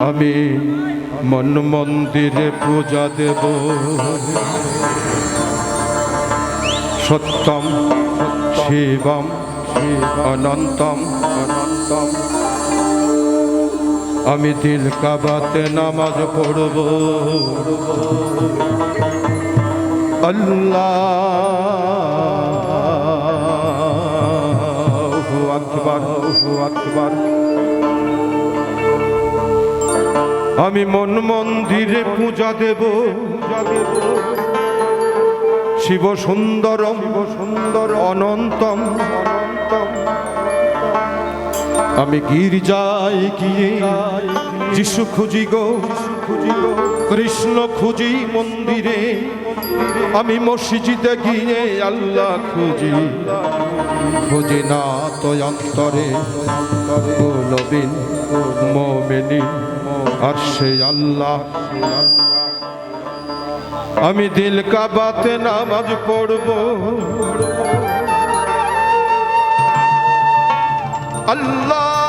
আমি মন মন্দিরে পূজা দেব। সত্যম, শিবম, অনন্তম অনন্তম। আমি দিল কাবাতে নামাজ পড়ব। আল্লাহ আকবার আকবার। আমি মন মন্দিরে পূজা দেব। শিব সুন্দরম সুন্দর অনন্তম। অনন্তম আমি গির্জায় গিয়ে যিশু খুঁজি গো। খুঁজি গো কৃষ্ণ খুঁজি মন্দিরে। আমি মসজিদে গিয়ে আল্লাহ খুঁজি। খুঁজি না তো অন্তরে। নবীন মোমেনি আর সে আল্লাহ। আমি দিল কাবাতে নামাজ পড়ব। আল্লাহ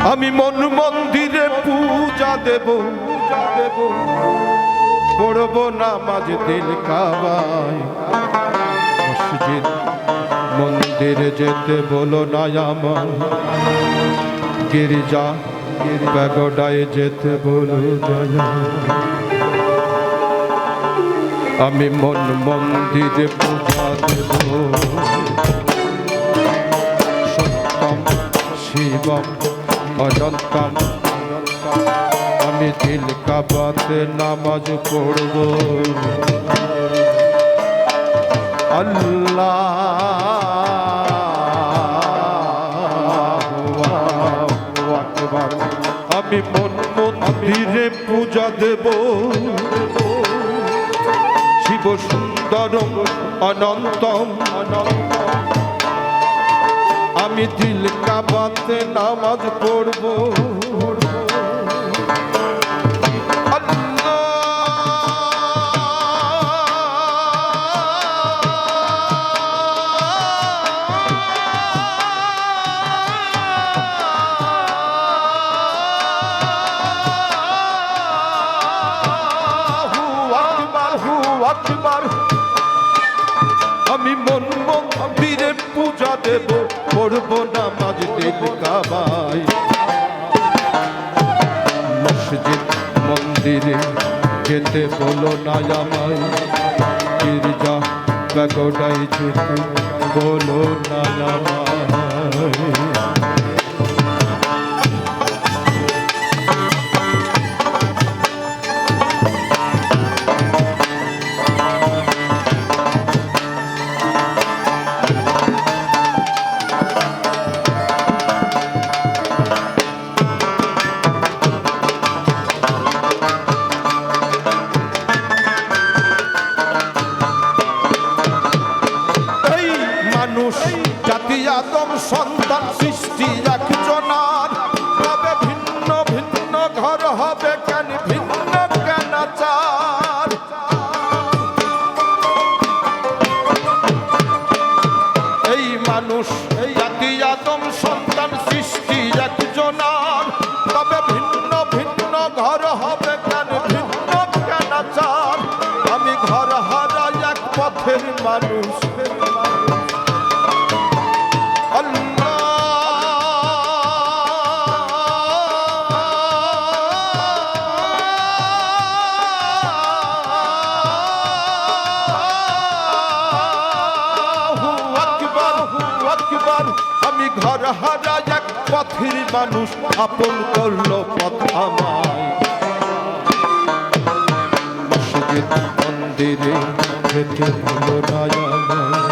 আমি মন মন্দিরে পূজা দেব দেব। পড়ব নামাজ দিল কাবায়। মন্দিরে যেতে বলো না আমার। গির্জা প্যাগোডায় যেতে বলো আমি মন মন্দিরে পূজা দেব। সত্যম, শিবম অনন্তম আমি দিল কাবাতে নামাজ পড়ব। আল্লাহ আমি মন মন্দিরে পূজা দেব। শিব সুন্দরম অনন্তম। আমি দিল কাবাতে নামাজ পড়ব। আমি মন মন্দিরে পূজা দেব। পড়ব নামাজ দেব কাবাই মসজিদ মন্দিরে যেতে বলো না আমায়। গির্জা বলো না আমায়। মানুষ আমি ঘর হারা এক মানুষ আপন করল পথ আমায় মন্দিরে যেতে হলো না আমার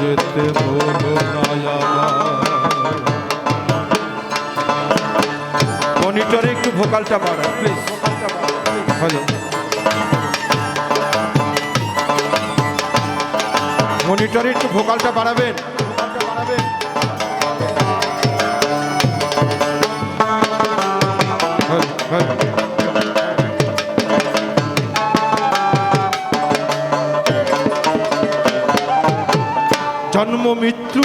যেতে হলো মনিটরে একটু ভোকালটা বাড়া প্লিজ মনিটরে একটু ভোকালটা বাড়াবেন ভোকালটা বাড়াবেন। জন্ম মৃত্যু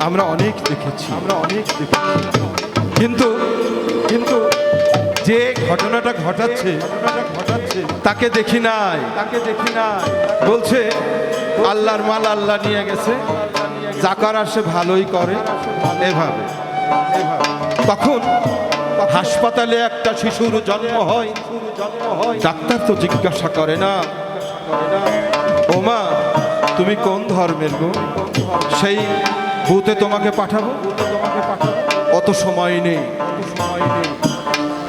আমরা অনেক দেখেছি। আমরা অনেক দেখেছি। কিন্তু কিন্তু যে ঘটনাটা ঘটাচ্ছে ঘটাচ্ছে তাকে দেখি নাই। তাকে দেখি নাই। বলছে আল্লাহর মাল আল্লাহ নিয়ে গেছে। যা আসে ভালোই করে এভাবে। তখন হাসপাতালে একটা শিশুর জন্ম হয়। জন্ম হয়। ডাক্তার তো জিজ্ঞাসা করে না। ওমা তুমি কোন ধর্মের গো? সেই ভূতে তোমাকে পাঠাবো? অত সময় নেই।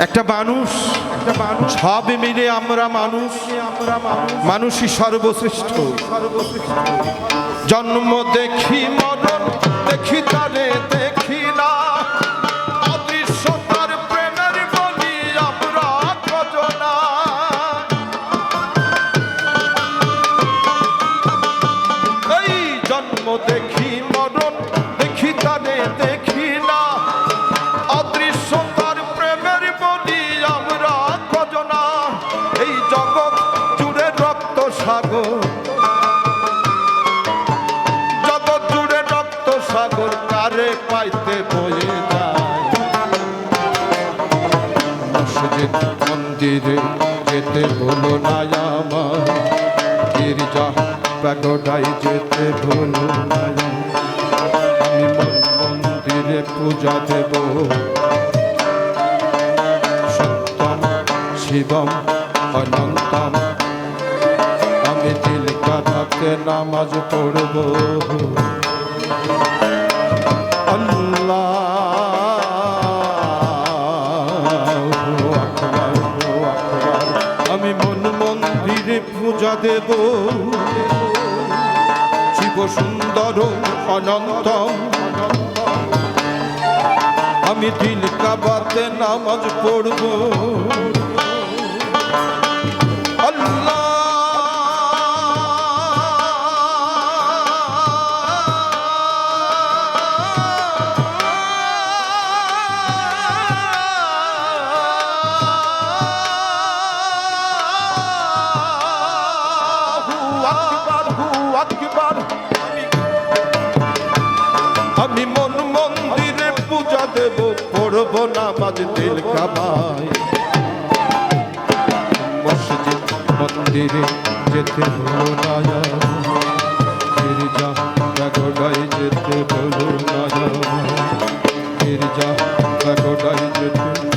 একটা মানুষ একটা মানুষ সব মিলে আমরা মানুষ। আমরা মানুষই সর্বশ্রেষ্ঠ। জন্ম দেখি মরণ, দেখি তারে যেতে ভুলো আমি মন্দিরে পূজা দেব। সত্যম শিবম, অনন্তম, আমি দিল কাঁধাতে নামাজ পড়ব। আল্লাহ পূজা দেব। সুন্দর অনন্ত। আমি দিল কাবাতে নামাজ পড়ব। আকবার নামাজ দিল কাবাই মসজিদ, মন্দিরে যেতে হলো না গির্জা গড়াই যেতে হলো না গির্জা গড়াই যেতে